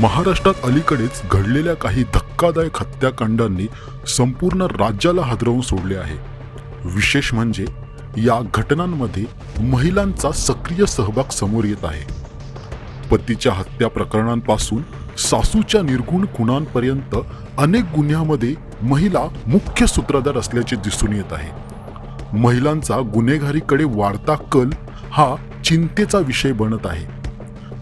महाराष्ट्रात अलीकडेच घडलेल्या काही धक्कादायक हत्याकांडांनी संपूर्ण राज्याला हादरवून सोडले आहे. विशेष म्हणजे या घटनांमध्ये महिलांचा सक्रिय सहभाग समोर येत आहे. पतीच्या हत्या प्रकरणांपासून सासूच्या निर्गुण खुणांपर्यंत अनेक गुन्ह्यामध्ये महिला मुख्य सूत्रधार असल्याचे दिसून येत आहे. महिलांचा गुन्हेगारीकडे वाढता कल हा चिंतेचा विषय बनत आहे.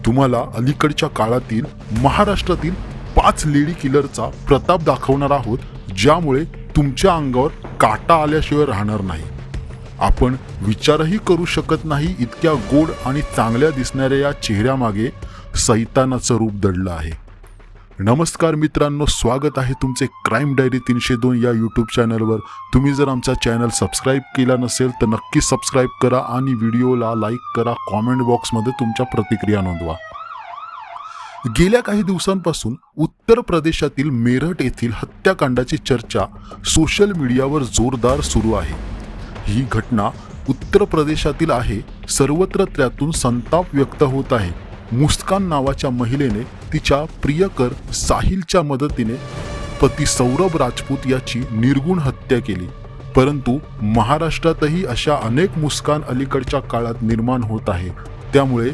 तुम्हाला अलीकडच्या काळातील महाराष्ट्रातील पाच लेडी किलरचा प्रताप दाखवणार आहोत ज्यामुळे तुमच्या अंगावर काटा आल्याशिवाय राहणार नाही. आपण विचारही करू शकत नाही इतक्या गोड आणि चांगल्या दिसणाऱ्या या चेहऱ्यामागे सैतानाचं रूप दडलं आहे. नमस्कार मित्रांनो स्वागत आहे तुमचे क्राईम डायरी तीनशे दोन या यूट्यूब चॅनलवर तुम्ही जर आमचा चॅनल सबस्क्राईब केला नसेल तर नक्की सबस्क्राईब करा आणि व्हिडिओला लाईक करा. कॉमेंट बॉक्समध्ये तुमच्या प्रतिक्रिया नोंदवा. गेल्या काही दिवसांपासून उत्तर प्रदेशातील मेरठ येथील हत्याकांडाची चर्चा सोशल मीडियावर जोरदार सुरू आहे. ही घटना उत्तर प्रदेशातील आहे सर्वत्र त्यातून संताप व्यक्त होत आहे. मुस्कान नावाच्या महिलेने तिच्या प्रियकर साहिलच्या मदतीने पती सौरभ राजपूत याची निर्गुण हत्या केली. परंतु महाराष्ट्रातही अशा अनेक मुस्कान अलीकडच्या काळात निर्माण होत आहे. त्यामुळे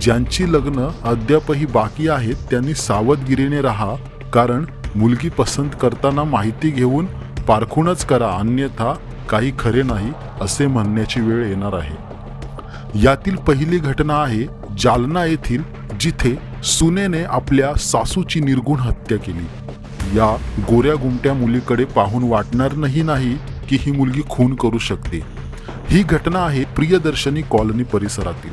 ज्यांची लग्न अद्यापही बाकी आहेत त्यांनी सावधगिरीने राहा. कारण मुलगी पसंत करताना माहिती घेऊन पारखूनच करा अन्यथा काही खरे नाही असे म्हणण्याची वेळ येणार आहे. यातील पहिली घटना आहे जालना येथील जिथे सुनेने आपल्या सासूची निर्गुण हत्या केली. या गोऱ्या गुमट्या मुलीकडे पाहून वाटणार नाही नाही की ही मुलगी खून करू शकते. ही घटना आहे प्रियदर्शनी कॉलनी परिसरातील.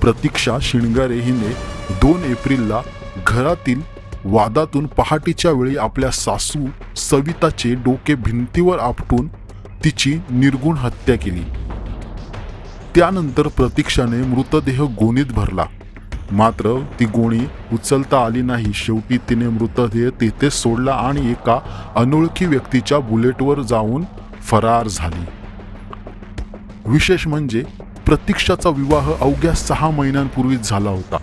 प्रतीक्षा शिणगारे हिने दोन एप्रिलला घरातील वादातून पहाटेच्या वेळी आपल्या सासू सविताचे डोके भिंतीवर आपटून तिची निर्गुण हत्या केली. त्यानंतर प्रतीक्षाने मृतदेह गोणीत भरला. मात्र ती गोणी उचलता आली नाही. शेवटी तिने मृतदेह तेथेच सोडला आणि एका अनोळखी व्यक्तीच्या बुलेटवर जाऊन फरार झाली. विशेष म्हणजे प्रतीक्षाचा विवाह अवघ्या सहा महिन्यांपूर्वीच झाला होता.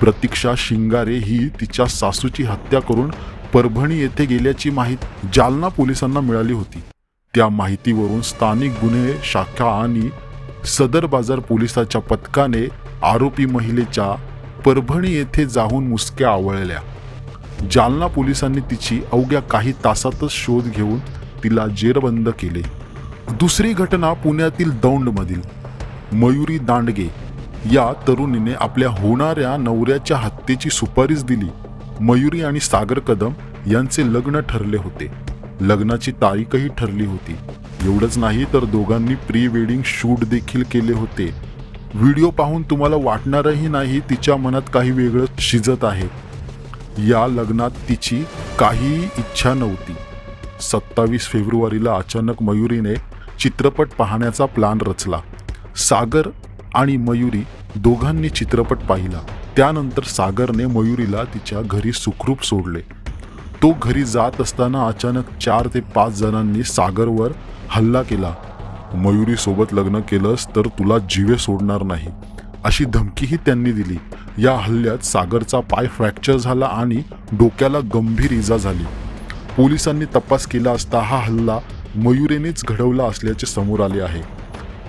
प्रतीक्षा शिंगारे ही तिच्या सासूची हत्या करून परभणी येथे गेल्याची माहिती जालना पोलिसांना मिळाली होती. त्या माहितीवरून स्थानिक गुन्हे शाखा आणि सदर बाजार पोलिसाच्या पथकाने आरोपी महिलेच्या परभणी येथे जाऊन मुसक्या आवळल्या. जालना पोलिसांनी तिची अवघ्या काही तासातच शोध घेऊन तिला जेरबंद केले. दुसरी घटना पुण्यातील दौंडमधील मयुरी दांडगे या तरुणीने आपल्या होणाऱ्या नवऱ्याच्या हत्येची सुपारीच दिली. मयुरी आणि सागर कदम यांचे लग्न ठरले होते. लग्नाची तारीखही ठरली होती. एवढंच नाही तर दोघांनी प्री वेडिंग शूट देखील केले होते. व्हिडिओ पाहून तुम्हाला वाटणारही नाही तिच्या मनात काही वेगळं शिजत आहे. या लग्नात तिची काहीही इच्छा नव्हती. सत्तावीस फेब्रुवारीला अचानक मयुरीने चित्रपट पाहण्याचा प्लान रचला. सागर आणि मयुरी दोघांनी चित्रपट पाहिला. त्यानंतर सागरने मयुरीला तिच्या घरी सुखरूप सोडले. तो घरी जात असताना अचानक चार ते पाच जणांनी सागरवर हल्ला केला. मयुरी सोबत लग्न केलंस तर तुला जीवे सोडणार नाही अशी धमकीही त्यांनी दिली. या हल्ल्यात सागरचा पाय फ्रॅक्चर झाला आणि डोक्याला गंभीर इजा झाली. पोलिसांनी तपास केला असता हा हल्ला मयुरीनेच घडवला असल्याचे समोर आले आहे.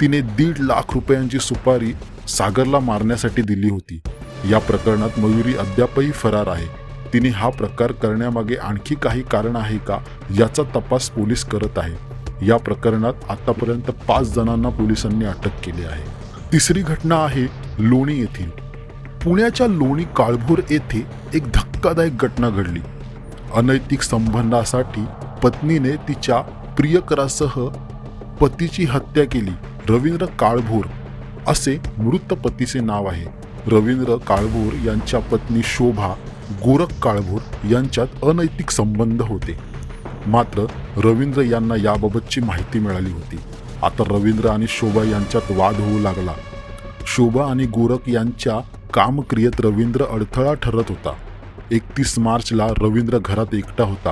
तिने दीड लाख रुपयांची सुपारी सागरला मारण्यासाठी दिली होती. या प्रकरणात मयुरी अद्यापही फरार आहे. तिने हा प्रकार करण्यामागे आणखी काही कारण आहे का याचा तपास पोलीस करत आहे. या प्रकरणात आतापर्यंत पाच जणांना पोलिसांनी अटक केली आहे. तिसरी घटना आहे लोणी येथील. पुण्याच्या लोणी काळभोर येथे एक धक्कादायक घटना घडली. अनैतिक संबंधासाठी पत्नीने तिच्या प्रियकरासह पतीची हत्या केली. रवींद्र काळभोर असे मृत पतीचे नाव आहे. रवींद्र काळभोर यांच्या पत्नी शोभा गोरख काळभोर यांच्यात अनैतिक संबंध होते. मात्र रवींद्र यांना याबाबतची माहिती मिळाली होती. आता रवींद्र आणि शोभा यांच्यात वाद होऊ लागला. शोभा आणि गोरख यांच्या कामक्रियेत रवींद्र अडथळा ठरत होता. एकतीस मार्चला रवींद्र घरात एकटा होता.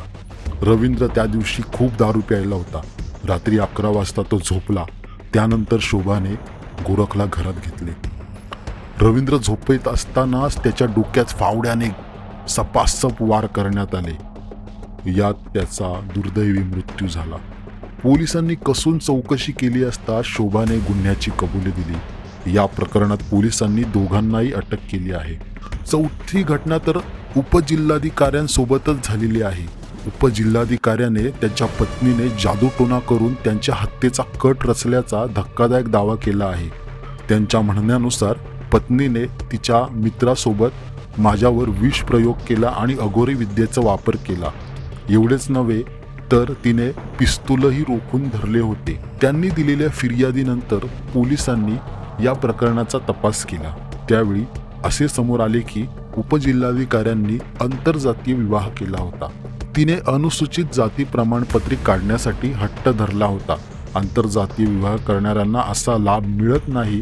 रवींद्र त्या दिवशी खूप दारू प्यायला होता. रात्री अकरा वाजता तो झोपला. त्यानंतर शोभाने गोरखला घरात घेतले. रवींद्र झोपेत असतानाच त्याच्या डोक्यात फावड्याने सपासप वार करण्यात आले. यात त्याचा दुर्दैवी मृत्यू झाला. पोलिसांनी कसून चौकशी केली असता शोभाने गुन्ह्याची कबुली दिली. या प्रकरणात पोलिसांनी दोघांनाही अटक केली आहे. चौथी घटना तर उपजिल्हाधिकाऱ्यांसोबतच झालेली आहे. उपजिल्हाधिकाऱ्याने त्याच्या पत्नीने जादूटोना करून त्यांच्या हत्येचा कट रचल्याचा धक्कादायक दावा केला आहे. त्यांच्या म्हणण्यानुसार पत्नीने तिच्या मित्रासोबत माझ्यावर विष प्रयोग केला आणि अघोरी विद्येचा वापर केला. एवढेच नव्हे तर तिने पिस्तूलही रोखून धरले होते. त्यांनी दिलेल्या फिर्यादीनंतर पोलिसांनी या प्रकरणाचा तपास केला. त्यावेळी असे समोर आले की उपजिल्हाधिकाऱ्यांनी आंतरजातीय विवाह केला होता. तिने अनुसूचित जाती प्रमाणपत्रे काढण्यासाठी हट्ट धरला होता. आंतरजातीय विवाह करणाऱ्यांना असा लाभ मिळत नाही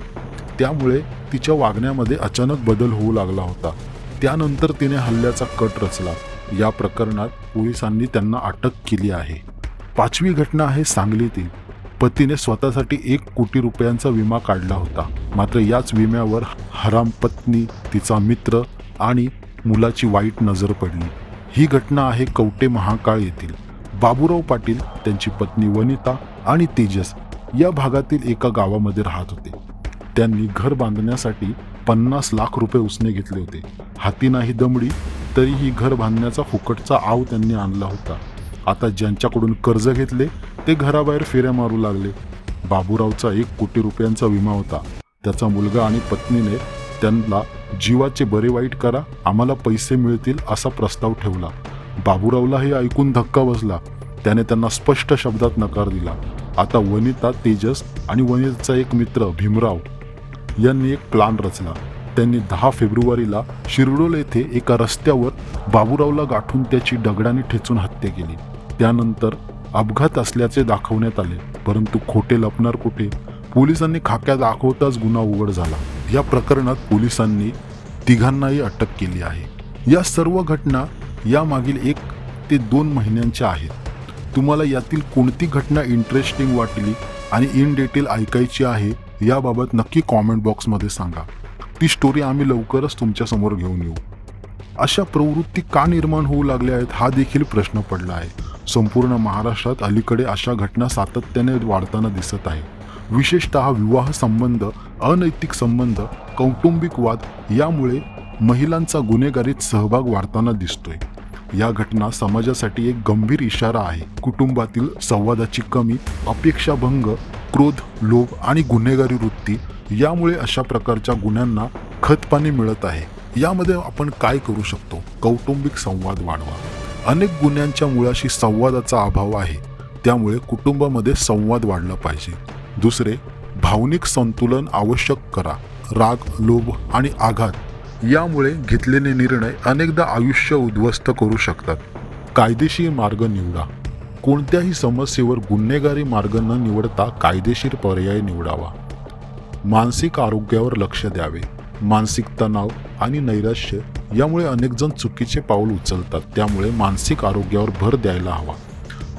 त्यामुळे तिच्या वागण्यामध्ये अचानक बदल होऊ लागला होता. त्यानंतर तिने हल्ल्याचा कट रचला. या प्रकरणात पोलिसांनी त्यांना अटक केली आहे. पाचवी घटना आहे सांगलीतील. पतीने स्वतःसाठी एक कोटी रुपयांचा विमा काढला होता. मात्र याच विम्यावर हराम पत्नी तिचा मित्र आणि मुलाची वाईट नजर पडली. ही घटना आहे कवटे महाकाळ येथील. बाबूराव पाटील त्यांची पत्नी वनिता आणि तेजस या भागातील एका गावामध्ये राहत होते. त्यांनी घर बांधण्यासाठी पन्नास लाख रुपये उसने घेतले होते. हाती नाही दमडी तरीही घर बांधण्याचा फुकटचा आव त्यांनी आणला होता. आता ज्यांच्याकडून कर्ज घेतले ते घराबाहेर फेऱ्या मारू लागले. बाबूरावचा एक कोटी रुपयांचा विमा होता. त्याचा मुलगा आणि पत्नीने त्यांना जीवाचे बरे वाईट करा आम्हाला पैसे मिळतील असा प्रस्ताव ठेवला. बाबूरावला हे ऐकून धक्का बसला. त्याने त्यांना स्पष्ट शब्दात नकार दिला. आता वनिता तेजस आणि वनिताचा एक मित्र भीमराव. यांनी एक प्लान रचला. त्यांनी दहा फेब्रुवारीला शिरडोल येथे एका रस्त्यावर बाबूरावला गाठून त्याची दगडाने ठेचून हत्या केली. त्यानंतर अपघात असल्याचे दाखवण्यात आले परंतु खोटे लपणार कुठे? पोलिसांनी खाक्या दाखवताच गुन्हा उघड झाला. या प्रकरणात पोलिसांनी तिघांनाही अटक केली आहे. या सर्व घटना यामागील एक ते दोन महिन्यांच्या आहेत. तुम्हाला यातील कोणती घटना इंटरेस्टिंग वाटली आणि इन डिटेल ऐकायची आहे? याबाबत नक्की कॉमेंट बॉक्समध्ये सांगा. ती स्टोरी आम्ही लवकरच तुमच्यासमोर घेऊन येऊ. अशा प्रवृत्ती का निर्माण होऊ लागल्या आहेत हा देखील प्रश्न पडला आहे. संपूर्ण महाराष्ट्रात अलीकडे अशा घटना सातत्याने वाढताना दिसत आहे. विशेषतः विवाह संबंध अनैतिक संबंध कौटुंबिक वाद यामुळे महिलांचा गुन्हेगारीत सहभाग वाढताना दिसतोय. या घटना समाजासाठी एक गंभीर इशारा आहे. कुटुंबातील संवादाची कमी अपेक्षाभंग क्रोध लोभ आणि गुन्हेगारी वृत्ती यामुळे अशा प्रकारच्या गुन्ह्यांना खतपाणी मिळत आहे. यामध्ये आपण काय करू शकतो? कौटुंबिक संवाद वाढवा. अनेक गुन्ह्यांच्या मुळाशी संवादाचा अभाव आहे. त्यामुळे कुटुंबामध्ये संवाद वाढला पाहिजे. दुसरे भावनिक संतुलन आवश्यक करा. राग लोभ आणि आघात यामुळे घेतलेले निर्णय अनेकदा आयुष्य उद्ध्वस्त करू शकतात. कायदेशीर मार्ग निवडा. कोणत्याही समस्येवर गुन्हेगारी मार्ग न निवडता कायदेशीर पर्याय निवडावा. मानसिक आरोग्यावर लक्ष द्यावे. मानसिक तणाव आणि नैराश्य यामुळे अनेकजण चुकीचे पाऊल उचलतात. त्यामुळे मानसिक आरोग्यावर भर द्यायला हवा.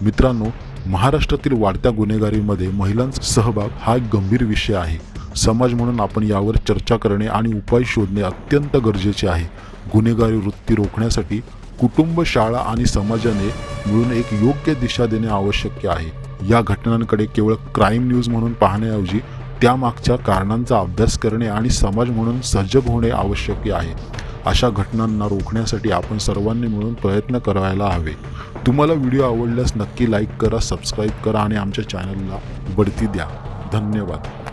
मित्रांनो महाराष्ट्रातील वाढत्या गुन्हेगारीमध्ये महिलांचा सहभाग हा एक गंभीर विषय आहे. समाज म्हणून आपण यावर चर्चा करणे आणि उपाय शोधणे अत्यंत गरजेचे आहे. गुन्हेगारी वृत्ती रोखण्यासाठी कुटुंब शाळा आणि समाजाने मिळून एक योग्य दिशा देणे आवश्यक आहे. या घटनांकडे केवळ क्राईम न्यूज म्हणून पाहण्याऐवजी त्यामागच्या कारणांचा अभ्यास करणे आणि समाज म्हणून सजग होणे आवश्यक आहे. अशा घटनांना रोखण्यासाठी आपण सर्वांनी मिळून प्रयत्न करायला हवे. तुम्हाला व्हिडिओ आवडल्यास नक्की लाईक करा सबस्क्राईब करा आणि आमच्या चॅनलला बढती द्या. धन्यवाद.